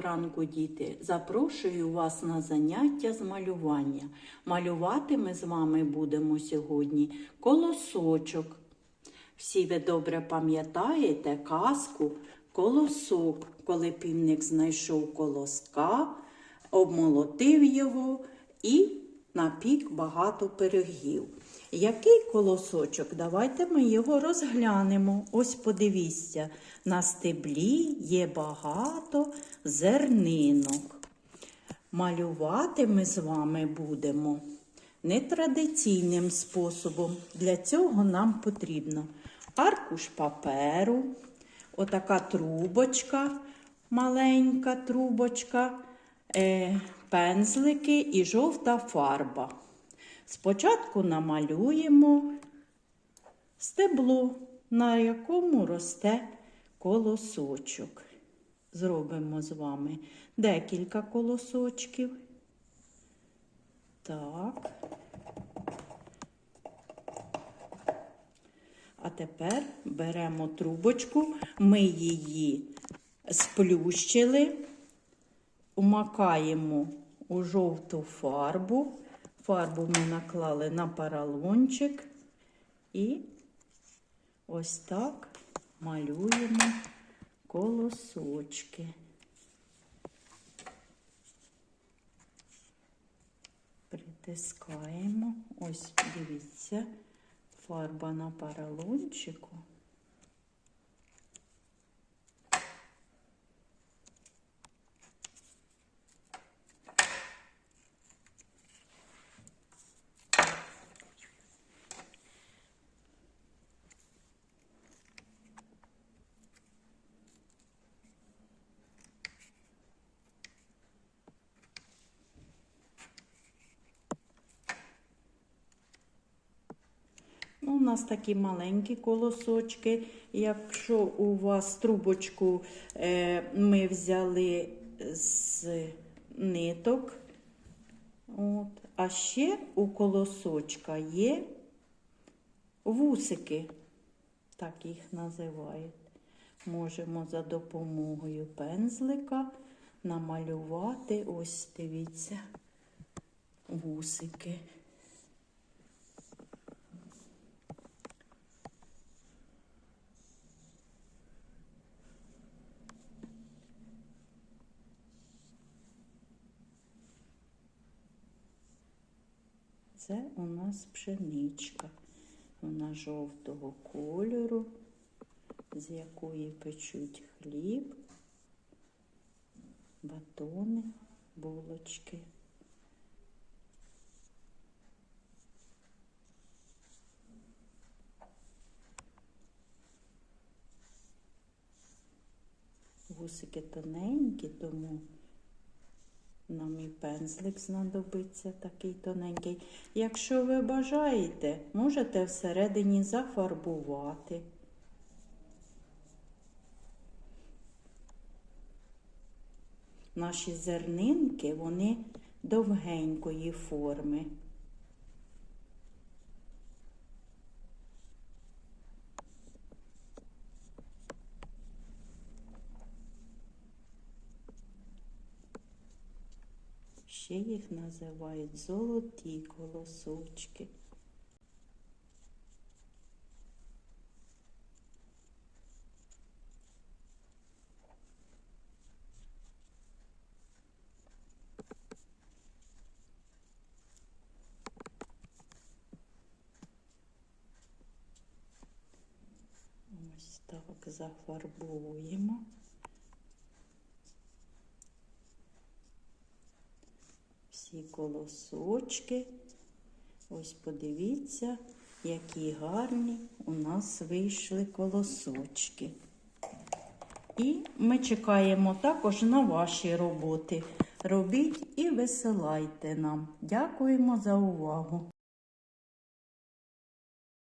ранку, діти! Запрошую вас на заняття з малювання. Малювати ми з вами будемо сьогодні колосочок. Всі ви добре пам'ятаєте казку колосок, коли півник знайшов колоска, обмолотив його і напік багато пирогів. Який колосочок? Давайте ми його розглянемо. Ось подивіться, на стеблі є багато зернинок. Малювати ми з вами будемо нетрадиційним способом. Для цього нам потрібно аркуш паперу, отака трубочка, маленька трубочка, пензлики і жовта фарба. Спочатку намалюємо стебло, на якому росте колосочок. Зробимо з вами декілька колосочків. Так. А тепер беремо трубочку, ми її сплющили, умакаємо у жовту фарбу. Фарбу ми наклали на поролончик і ось так малюємо колосочки. Притискаємо. Ось, дивіться, фарба на поролончику. Ну, у нас такі маленькі колосочки. Якщо у вас трубочку е, ми взяли з ниток, от, а ще у колосочка є вусики, так їх називають. Можемо за допомогою пензлика намалювати, ось дивіться, вусики. Це у нас пшеничка. Вона жовтого кольору, з якої печуть хліб, батони, булочки. Вусики тоненькі, тому нам і пензлик знадобиться такий тоненький. Якщо ви бажаєте, можете всередині зафарбувати. Наші зернинки, вони довгенької форми. Ще їх називають золоті колосочки. Ось так зафарбуємо. Всі колосочки. Ось подивіться, які гарні у нас вийшли колосочки. І ми чекаємо також на ваші роботи. Робіть і висилайте нам. Дякуємо за увагу!